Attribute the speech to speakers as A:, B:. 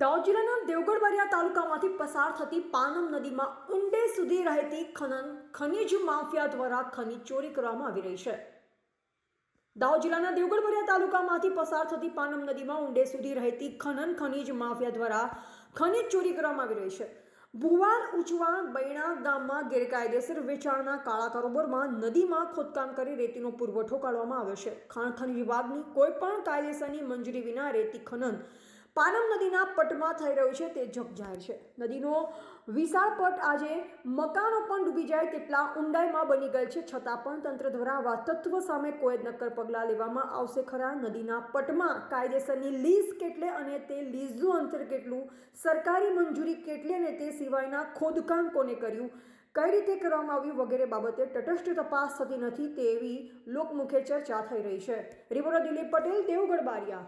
A: દાહોદ જિલ્લાના દેવગઢવારિયા તાલુકામાંથી પસાર થતી પાનમ નદીમાં ઊંડે સુધી રહેતી ખનન, ખનીજ માફિયા દ્વારા ખનીજ ચોરી કરવામાં આવી રહી છે. દાહોદ જિલ્લાના દેવગઢ તાલુકામાંથી પસાર થતી પાનમ નદીમાં ઊંડે સુધી રહેતી ખનન, ખનીજ માફિયા દ્વારા ખનીજ ચોરી કરવામાં આવી રહી છે. ભુવાલ ઉચવા બૈણા ગામમાં ગેરકાયદેસર વેચાણના કાળા કારોબારમાં નદીમાં ખોદકામ કરી રેતીનો પુરવઠો કાઢવામાં આવ્યો છે. ખાણ ખનીજ વિભાગની કોઈ પણ કાયદેસરની મંજૂરી વિના રેતી ખનન પાનમ નદીના પટમાં થઈ રહ્યું છે, તે જગજાહેર છે. નદીનો વિશાળ પટ આજે મકાનો પણ ડૂબી જાય તેટલા ઊંડાઈમાં બની ગયેલ છે. છતાં પણ તંત્ર દ્વારા આવા તત્વ સામે કોઈ નક્કર પગલાં લેવામાં આવશે ખરા. નદીના પટમાં કાયદેસરની લીઝ કેટલે અને તે લીઝનું અંતર કેટલું? સરકારી મંજૂરી કેટલી અને તે સિવાયના ખોદકામ કોને કર્યું? કઈ રીતે કરવામાં આવ્યું વગેરે બાબતે તટસ્થ તપાસ થતી નથી તેવી લોકમુખે ચર્ચા થઈ રહી છે. રિપોર્ટર દિલીપ પટેલ, દેવગઢ બારિયા.